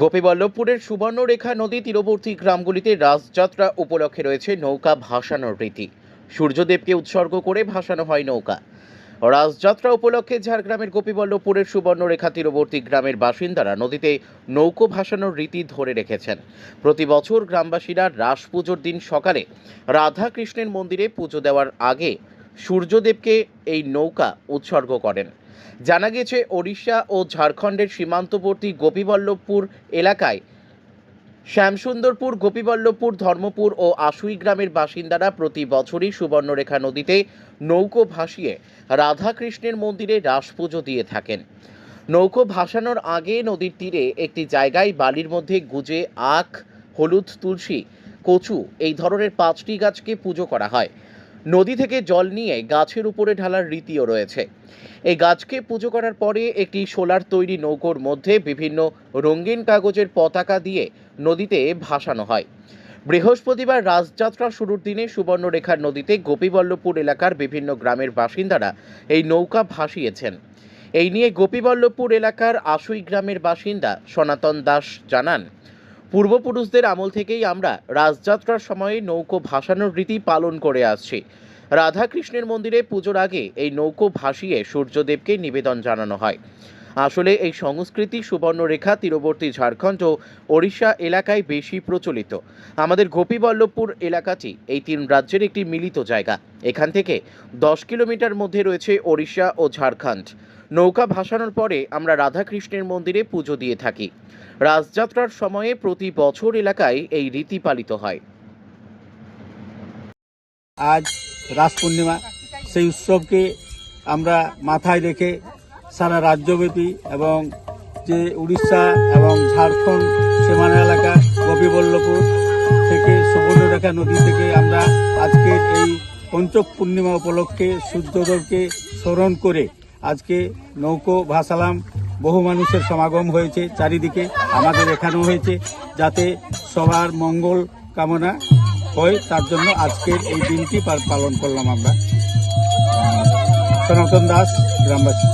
গোপীবল্লভপুরের সুবর্ণরেখা নদী তীরবর্তী গ্রামগুলিতে রাসযাত্রা উপলক্ষে রয়েছে নৌকা ভাসানোর রীতি। সূর্যদেবকে উৎসর্গ করে ভাসানো হয় নৌকা। রাসযাত্রা উপলক্ষে ঝাড়গ্রামের গোপীবল্লভপুরের সুবর্ণরেখা তীরবর্তী গ্রামের বাসিন্দারা নদীতে নৌকো ভাসানোর রীতি ধরে রেখেছেন। প্রতি বছর গ্রামবাসীরা রাস পুজোর দিন সকালে রাধা কৃষ্ণের মন্দিরে পুজো দেওয়ার আগে সূর্যদেবকে এই নৌকা উৎসর্গ করেন। জানা গেছে ওড়িশা ও ঝাড়খণ্ডের সীমান্তবর্তী গোপীবল্লভপুর এলাকায় শ্যামসুন্দরপুর, গোপীবল্লভপুর, ধর্মপুর ও আশুই গ্রামের বাসিন্দারা প্রতি বছরই সুবর্ণরেখা নদীতে নৌকো ভাসিয়ে রাধাকৃষ্ণের মন্দিরে রাস পুজো দিয়ে থাকেন। নৌকো ভাসানোর আগে নদীর তীরে একটি জায়গায় বালির মধ্যে গুজে আখ, হলুদ, তুলসী, কচু এই ধরনের পাঁচটি গাছকে পুজো করা হয়। নদী থেকে জল নিয়ে গাছের উপরে ঢালার রীতিও রয়েছে। এই গাছকে পুজো করার পরে একটি সোলার তৈরি নৌকোর মধ্যে বিভিন্ন রঙিন কাগজের পতাকা দিয়ে নদীতে ভাসানো হয়। বৃহস্পতিবার রাজযাত্রা শুরুর দিনে সুবর্ণরেখার নদীতে গোপীবল্লভপুর এলাকার বিভিন্ন গ্রামের বাসিন্দারা এই নৌকা ভাসিয়েছেন। এই নিয়ে গোপীবল্লভপুর এলাকার আশুই গ্রামের বাসিন্দা সনাতন দাস জানান পূর্বপুরুষদের আমল থেকেই আমরা রাজযাত্রার সময়ে নৌকো ভাসানোর রীতি পালন করে আসছি। রাধাকৃষ্ণের মন্দিরে পুজোর আগে এই নৌকো ভাসিয়ে সূর্যদেবকে নিবেদন জানানো হয়। আসলে এই সংস্কৃতি, সুবর্ণরেখা, তীরবর্তী ঝাড়খণ্ড ও ওড়িশা এলাকায় বেশি প্রচলিত। আমাদের গোপীবল্লভপুর এলাকাটি এই তিন রাজ্যের একটি মিলিত জায়গা। এখান থেকে দশ কিলোমিটার মধ্যে রয়েছে ওড়িশা ও ঝাড়খণ্ড। নৌকা ভাসানোর পরে আমরা রাধাকৃষ্ণের মন্দিরে পুজো দিয়ে থাকি। রাজযাত্রার সময়ে প্রতি বছর এলাকায় এই রীতি পালিত হয়। আজ রাস পূর্ণিমা। সেই উৎসবকে আমরা মাথায় রেখে সারা রাজ্যব্যাপী এবং যে উড়িষ্যা এবং ঝাড়খণ্ড সীমানা এলাকা, গোপীবল্লভপুর থেকে সুবর্ণরেখা নদী থেকে আমরা আজকের এই পঞ্চক পূর্ণিমা উপলক্ষে সূর্যদেবকে স্মরণ করে আজকে নৌকো ভাসালাম বহু মানুষের সমাগম হয়েছে চারিদিকে, আমাদের এখানেও হয়েছে, যাতে সবার মঙ্গল কামনা হয়, তার জন্য আজকের এই দিনটি পালন করলাম আমরা। সনাতন দাস, গ্রামবাসী।